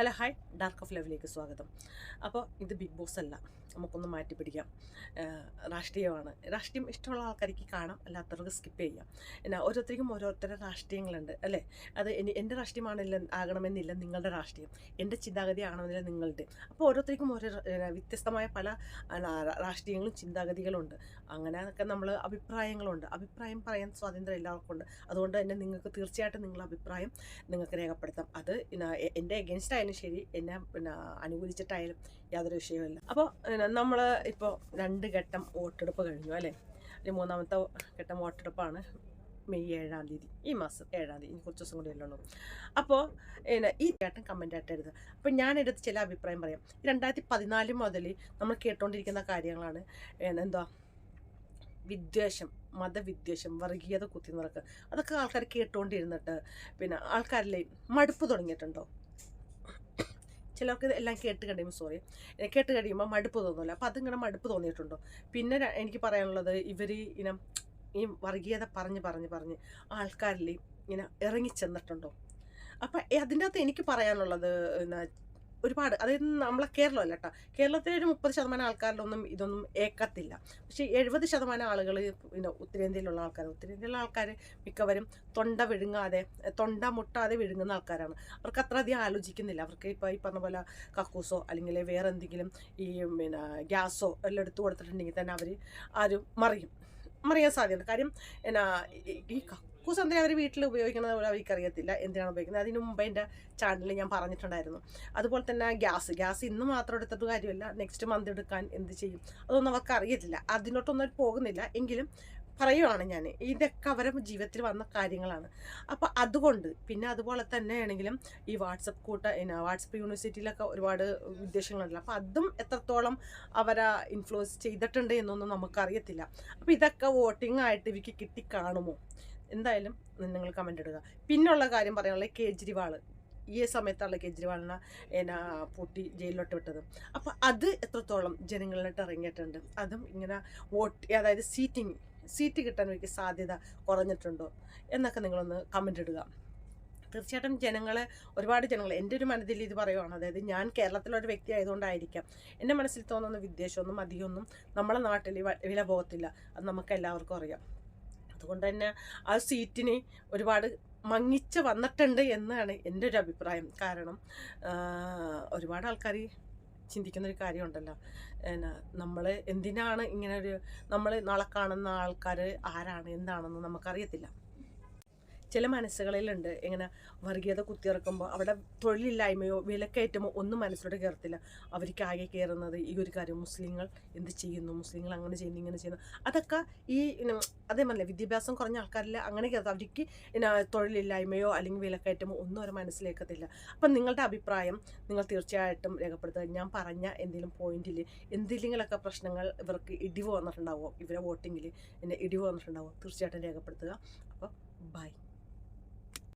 Hello hi. Dark of ലവിലേക്ക് സ്വാഗതം. അപ്പോൾ ഇത് ബിഗ് ബോസ് അല്ല. നമുക്കൊന്ന് മാറ്റി പിടിക്കാം. രാഷ്ട്രീയമാണ്. രാഷ്ട്രീയം ഇഷ്ടമുള്ള ആൾക്കാർക്ക് കാണാം. അല്ലാത്തവർക്ക് സ്കിപ്പ് ചെയ്യാം. എന്നാ ഓരോരുത്തർക്കും ഓരോരുത്തരുടെ രാഷ്ട്രീയങ്ങളുണ്ട് അല്ലേ? അത് എനി എന്റെ രാഷ്ട്രീയമാണില്ല ആകണമെന്നില്ല നിങ്ങളുടെ രാഷ്ട്രീയം. എന്റെ ചിന്താഗതി ആകണമെന്നില്ല നിങ്ങളുടെ. അപ്പോൾ ഓരോരുത്തർക്കും ഓരോ വ്യത്യസ്തമായ പല രാഷ്ട്രീയങ്ങളും ചിന്താഗതികളുണ്ട്. അങ്ങനെയൊക്കെ നമ്മൾ അഭിപ്രായങ്ങളുണ്ട്. അഭിപ്രായം പറയാൻ സ്വാതന്ത്ര്യം എല്ലാവർക്കും ഉണ്ട്. അതുകൊണ്ട് തന്നെ നിങ്ങൾക്ക് തീർച്ചയായിട്ടും നിങ്ങളുടെ അഭിപ്രായം നിങ്ങൾക്ക് രേഖപ്പെടുത്താം. അത് എന്റെ എഗൻസ്റ്റ് ആയാലും ശരി. എന്നെ പിന്നെ അനുകൂലിച്ചിട്ടായാലും യാതൊരു വിഷയവുമില്ല. അപ്പോൾ നമ്മൾ ഇപ്പോൾ രണ്ട് ഘട്ടം വോട്ടെടുപ്പ് കഴിഞ്ഞു അല്ലേ? ഒരു മൂന്നാമത്തെ ഘട്ടം വോട്ടെടുപ്പാണ് മെയ് ഏഴാം തീയതി. ഈ മാസം ഏഴാം തീയതി. കുറച്ച് ദിവസം കൂടി ഉള്ളൂ. അപ്പോൾ ഈ ഘട്ടം കമന്റ് ആയിട്ട് എഴുതുക അപ്പോൾ ഞാൻ എടുത്ത് ചില അഭിപ്രായം പറയാം. രണ്ടായിരത്തി പതിനാല് മുതൽ നമ്മൾ കേട്ടുകൊണ്ടിരിക്കുന്ന കാര്യങ്ങളാണ്. എന്താ? വിദ്വേഷം മതവിദ്വേഷം വർഗീയത കുത്തി നിറക്കുക അതൊക്കെ ആൾക്കാർ കേട്ടുകൊണ്ടിരുന്നിട്ട് പിന്നെ ആൾക്കാരിലെ മടുപ്പ് തുടങ്ങിയിട്ടുണ്ടോ? ചിലർക്ക് എല്ലാം കേട്ട് കഴിയുമ്പോൾ സോറി കേട്ട് കഴിയുമ്പോൾ മടുപ്പ് തോന്നില്ല അപ്പം അതിങ്ങനെ മടുപ്പ് തോന്നിയിട്ടുണ്ടോ. പിന്നെ എനിക്ക് പറയാനുള്ളത് ഇവർ ഇനം ഈ വർഗീയത പറഞ്ഞ് പറഞ്ഞ് പറഞ്ഞ് ആൾക്കാരിൽ ഇങ്ങനെ ഇറങ്ങി ചെന്നിട്ടുണ്ടോ അപ്പം അതിന്റെ അകത്ത് എനിക്ക് പറയാനുള്ളത് എന്നാ ഒരുപാട് അതായത് നമ്മളെ കേരളമല്ല കേട്ടോ കേരളത്തിലെ ഒരു മുപ്പത് ശതമാനം ആൾക്കാരിലൊന്നും ഇതൊന്നും ഏക്കത്തില്ല. പക്ഷേ എഴുപത് ശതമാനം ആളുകൾ പിന്നെ ഉത്തരേന്ത്യയിലുള്ള ആൾക്കാർ ഉത്തരേന്ത്യയിലുള്ള ആൾക്കാർ മിക്കവരും തൊണ്ട വിഴുങ്ങാതെ തൊണ്ട മുട്ടാതെ വിഴുങ്ങുന്ന ആൾക്കാരാണ്. അവർക്ക് അത്ര അധികം ആലോചിക്കുന്നില്ല. അവർക്ക് ഇപ്പോൾ ഈ പറഞ്ഞ പോലെ കക്കൂസോ അല്ലെങ്കിൽ വേറെ എന്തെങ്കിലും ഈ പിന്നെ ഗ്യാസോ എല്ലാം എടുത്തു കൊടുത്തിട്ടുണ്ടെങ്കിൽ തന്നെ അവർ ആരും മറിയും. മറിയാൻ സാധ്യത കാര്യം എന്നാ ഈ- കക്കൂസ് അവർ വീട്ടിൽ ഉപയോഗിക്കുന്നത് പോലെ അവർക്ക് അറിയത്തില്ല എന്തിനാണ് ഉപയോഗിക്കുന്നത്. അതിന് മുമ്പ് എന്റെ ചാനലിൽ ഞാൻ പറഞ്ഞിട്ടുണ്ടായിരുന്നു. അതുപോലെ തന്നെ ഗ്യാസ് ഗ്യാസ് ഇന്ന് മാത്രം എടുത്തത് കാര്യമല്ല. നെക്സ്റ്റ് മന്ത് എടുക്കാൻ എന്ത് ചെയ്യും? അതൊന്നും അവർക്ക് അറിയത്തില്ല. അതിനോട്ടൊന്നും അവർ പോകുന്നില്ല. എങ്കിലും പറയുവാണ് ഞാൻ. ഇതൊക്കെ അവരുടെ ജീവിതത്തിൽ വന്ന കാര്യങ്ങളാണ്. അപ്പോൾ അതുകൊണ്ട് പിന്നെ അതുപോലെ തന്നെയാണെങ്കിലും ഈ വാട്സപ്പ് കൂട്ട വാട്സപ്പ് യൂണിവേഴ്സിറ്റിയിലൊക്കെ ഒരുപാട് ഉദ്ദേശങ്ങളുണ്ടല്ലോ അപ്പോൾ അതും എത്രത്തോളം അവരെ ഇൻഫ്ലുവൻസ് ചെയ്തിട്ടുണ്ട് എന്നൊന്നും നമുക്കറിയത്തില്ല. അപ്പോൾ ഇതൊക്കെ വോട്ടിംഗ് ആയിട്ട് ഇവയ്ക്ക് കിട്ടി കാണുമോ എന്തായാലും നിങ്ങൾ കമന്റ് ഇടുക. പിന്നുള്ള കാര്യം പറയാനുള്ളത് കേജ്രിവാൾ ഈ സമയത്താണ് കേജ്രിവാളിനെ എന്നാ പൂട്ടി ജയിലിലോട്ട് വിട്ടത്. അപ്പോൾ അത് എത്രത്തോളം ജനങ്ങളിലോട്ട് ഇറങ്ങിയിട്ടുണ്ട്. അതും ഇങ്ങനെ വോട്ട് അതായത് സീറ്റിംഗ് സീറ്റ് കിട്ടാൻ വേണ്ടി സാധ്യത കുറഞ്ഞിട്ടുണ്ടോ എന്നൊക്കെ നിങ്ങളൊന്ന് കമന്റ് ഇടുക. തീർച്ചയായിട്ടും ജനങ്ങളെ ഒരുപാട് ജനങ്ങൾ എന്റെ ഒരു മനസ്സിൽ ഇത് പറയുവാണ്. അതായത് ഞാൻ കേരളത്തിലൊരു വ്യക്തി ആയതുകൊണ്ടായിരിക്കാം. എന്റെ മനസ്സിൽ തോന്നുന്ന വിദ്വേഷമൊന്നും അധികമൊന്നും നമ്മളെ നാട്ടിൽ വില പോകത്തില്ല അത് നമുക്ക് എല്ലാവർക്കും അറിയാം. അതുകൊണ്ട് തന്നെ ആ സീറ്റിന് ഒരുപാട് മങ്ങിച്ച് വന്നിട്ടുണ്ട് എന്നാണ് എന്റെ ഒരു അഭിപ്രായം. കാരണം ഒരുപാട് ആൾക്കാർ ചിന്തിക്കുന്നൊരു കാര്യമുണ്ടല്ലോ. എന്നാ നമ്മൾ എന്തിനാണ് ഇങ്ങനെ ഒരു നമ്മൾ നാളെ കാണുന്ന ആൾക്കാർ ആരാണ് എന്താണെന്ന് നമുക്കറിയത്തില്ല. ചില മനസ്സുകളിലുണ്ട്. ഇങ്ങനെ വർഗീയത കുത്തിയിറക്കുമ്പോൾ അവിടെ തൊഴിലില്ലായ്മയോ വിലക്കയറ്റമോ ഒന്നും മനസ്സിലോട്ട് കയറത്തില്ല അവർക്ക് ആകെ കയറുന്നത് ഈ ഒരു കാര്യം മുസ്ലിങ്ങൾ എന്ത് ചെയ്യുന്നു? മുസ്ലിങ്ങൾ അങ്ങനെ ചെയ്യുന്നു ഇങ്ങനെ ചെയ്യുന്നു. അതൊക്കെ ഈ അതേ പറഞ്ഞില്ല വിദ്യാഭ്യാസം കുറഞ്ഞ ആൾക്കാരിൽ അങ്ങനെ കയറുന്നത് അവർക്ക് തൊഴിലില്ലായ്മയോ അല്ലെങ്കിൽ വിലക്കയറ്റമോ ഒന്നും അവർ മനസ്സിലേക്കത്തില്ല. അപ്പം നിങ്ങളുടെ അഭിപ്രായം നിങ്ങൾ തീർച്ചയായിട്ടും രേഖപ്പെടുത്തുക. ഞാൻ പറഞ്ഞ എന്തെങ്കിലും പോയിന്റിൽ എന്തെങ്കിലുമൊക്കെ പ്രശ്നങ്ങൾ ഇവർക്ക് ഇടിവ് വന്നിട്ടുണ്ടാവുമോ ഇവരെ വോട്ടിങ്ങിൽ എന്നെ ഇടിവ് വന്നിട്ടുണ്ടാവുമോ തീർച്ചയായിട്ടും രേഖപ്പെടുത്തുക. അപ്പോൾ ബൈ